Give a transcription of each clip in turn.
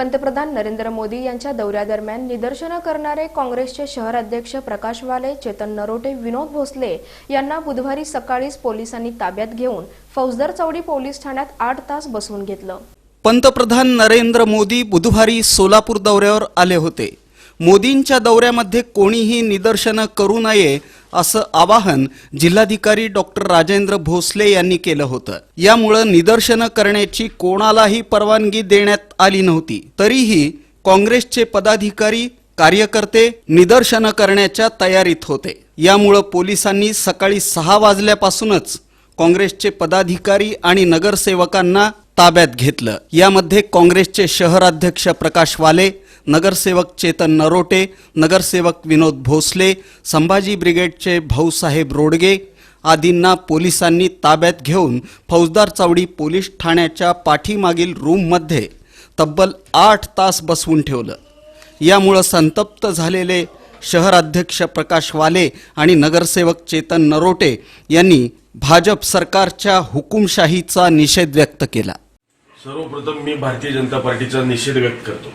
पंतप्रधान नरेंद्र मोदी यांच्या दौऱ्यादरम्यान निदर्शनं करणारे काँग्रेसचे शहर अध्यक्ष प्रकाश वाले चेतन नरोटे विनोद भोसले यांना बुधवारी सकाळीच पोलिसांनी ताब्यात घेऊन फौजदार चौडी पोलीस ठाण्यात आठ तास बसवून घेतलं. पंतप्रधान नरेंद्र मोदी बुधवारी सोलापूर दौऱ्यावर आले होते. मोदींच्या दौऱ्यामध्ये कोणीही निदर्शनं करू नये असं आवाहन जिल्हाधिकारी डॉक्टर राजेंद्र भोसले यांनी केलं होतं. यामुळं निदर्शनं करण्याची कोणालाही परवानगी देण्यात आली नव्हती. तरीही काँग्रेसचे पदाधिकारी कार्यकर्ते निदर्शनं करण्याच्या तयारीत होते. यामुळं पोलिसांनी सकाळी सहा वाजल्यापासूनच काँग्रेसचे पदाधिकारी आणि नगरसेवकांना ताब्यात घेतलं. यामध्ये काँग्रेसचे शहराध्यक्ष प्रकाश वाले नगरसेवक चेतन नरोटे नगरसेवक विनोद भोसले संभाजी ब्रिगेडचे भाऊसाहेब रोडगे आदींना पोलिसांनी ताब्यात घेऊन फौजदार चावडी पोलीस ठाण्याच्या पाठीमागील रूममध्ये तब्बल आठ तास बसवून ठेवलं. यामुळं संतप्त झालेले शहराध्यक्ष प्रकाश वाले आणि नगरसेवक चेतन नरोटे यांनी भाजप सरकारच्या हुकुमशाहीचा निषेध व्यक्त केला. सर्वप्रथम मी भारतीय जनता पार्टीचा निषेध व्यक्त करतो.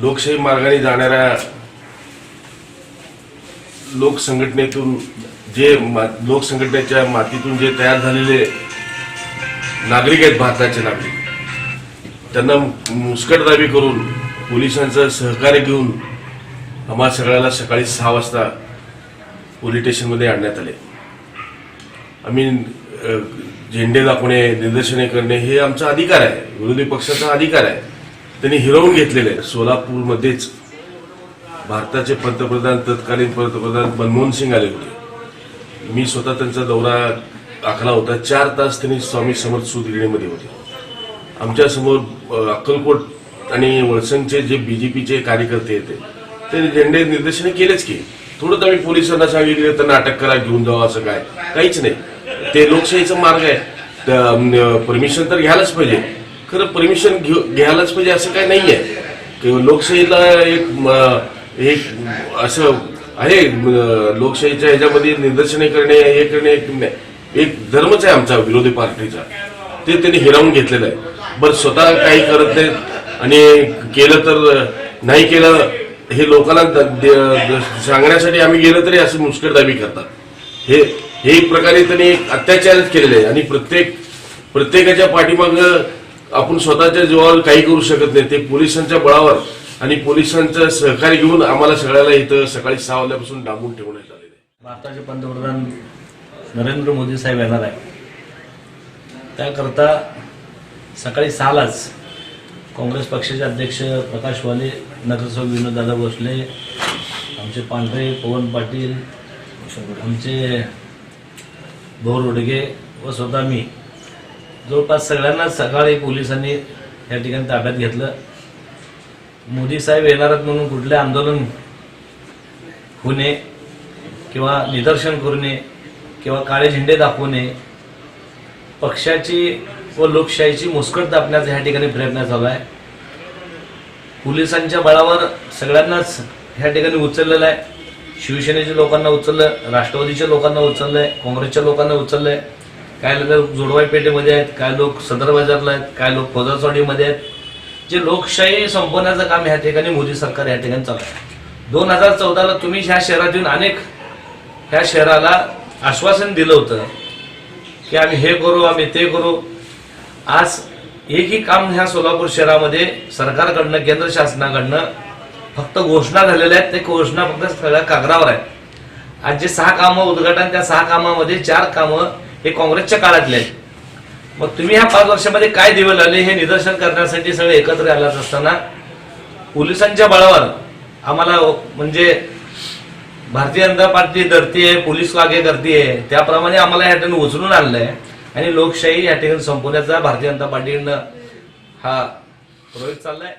लोकशाही मार्गाने जाणाऱ्या लोकसंघटनेतून जे मा- लोकसंघटनेच्या मातीतून जे तयार झालेले नागरिक आहेत भारताचे नागरिक त्यांना मुस्कटदाबी करून पोलिसांचं सहकार्य घेऊन आम्हा सगळ्याला सकाळी सहा वाजता पोलीस स्टेशनमध्ये आणण्यात आले. आम्ही झेंडे दाखवणे निदर्शने करणे हे आमचा अधिकार आहे विरोधी पक्षाचा अधिकार आहे. त्यांनी हिरवून घेतलेले आहे सोलापूरमध्येच भारताचे पंतप्रधान तत्कालीन पंतप्रधान मनमोहन सिंग आले होते. मी स्वतः त्यांचा दौरा आखला होता. चार तास त्यांनी स्वामी समर्थ सुदगिरीमध्ये होते. आमच्यासमोर अक्कलकोट आणि वळसंगचे जे बीजेपीचे कार्यकर्ते येते त्यांनी झेंडे निर्देशने केलेच की थोडं आम्ही पोलिसांना सांगितले त्यांना अटक करा घेऊन जावं असं काय. काहीच नाही. ते लोकशाहीचा मार्ग आहे. परमिशन तर घ्यायलाच पाहिजे. खरं परमिशन घ्यायलाच पाहिजे असं काय नाही आहे किंवा लोकशाहीला एक एक असं आहे लोकशाहीच्या ह्याच्यामध्ये निदर्शने करणे हे करणे एक- एक धर्मच आहे आमचा विरोधी पार्टीचा. ते त्यांनी हिरावून घेतलेलं आहे. बरं स्वतः काही करत नाहीत आणि केलं तर नाही केलं हे लोकांना सांगण्यासाठी आम्ही गेलो तरी असं मुस्कटदाबी करतात. हे हे एक प्रकारे त्यांनी अत्याचारच केलेले आहे. आणि प्रत्येक प्रत्येकाच्या पाठीमागं आपण स्वतःच्या जीवावर काही करू शकत नाही. ते पोलिसांच्या बळावर आणि पोलिसांचं सहकार्य घेऊन आम्हाला सगळ्याला इथं सकाळी सहा वाजल्यापासून डांबून ठेवण्यात आलेलं आहे. भारताचे पंतप्रधान नरेंद्र मोदी साहेब येणार आहे त्याकरता सकाळी सहालाच काँग्रेस पक्षाचे अध्यक्ष प्रकाश वाले नगरसेवक विनोददादा भोसले आमचे पांढरे पवन पाटील आमचे भाऊ रोडगे व स्वतः मी जवळपास सगळ्यांना सकाळी पोलिसांनी या ठिकाणी ताब्यात घेतलं. मोदी साहेब येणार आहेत म्हणून कुठले आंदोलन होणे किंवा निदर्शन करणे किंवा काळे झेंडे दाखवणे पक्षाची व लोकशाहीची मुस्कट दाबण्याचा ह्या ठिकाणी प्रयत्न चालू आहे. पोलिसांच्या बळावर सगळ्यांनाच ह्या ठिकाणी उचललेलं आहे. शिवसेनेच्या लोकांना उचललं राष्ट्रवादीच्या लोकांना उचललंय काँग्रेसच्या लोकांना उचललं आहे काय लोक जोडवाई पेठेमध्ये आहेत काय लोक सदर बाजारला आहेत काय लोक फौजाचवाडीमध्ये आहेत. जे लोकशाही संपवण्याचं काम ह्या ठिकाणी मोदी सरकार या ठिकाणी चालू आहे. दोन हजार चौदाला तुम्ही ह्या शहरात येऊन अनेक ह्या शहराला आश्वासन दिलं होतं की आम्ही हे करू आम्ही ते करू. आज एकही काम ह्या सोलापूर शहरामध्ये सरकारकडनं केंद्र शासनाकडनं फक्त घोषणा झालेल्या आहेत. ते घोषणा फक्त सगळ्या कागदावर आहेत. आज जे सहा कामं उद्घाटन त्या सहा कामामध्ये चार कामं हे काँग्रेसच्या काळातले आहेत. मग तुम्ही ह्या पाच वर्षामध्ये काय दिवे लावले हे निदर्शन करण्यासाठी सगळे एकत्र आलाच असताना पोलिसांच्या बळावर आम्हाला म्हणजे भारतीय जनता पार्टी धरतीये पोलीस वागे आहे त्याप्रमाणे आम्हाला या ठिकाणी उचलून आणलंय आणि लोकशाही या ठिकाणी संपवण्याचा भारतीय जनता पार्टीनं हा प्रयोग चाललाय.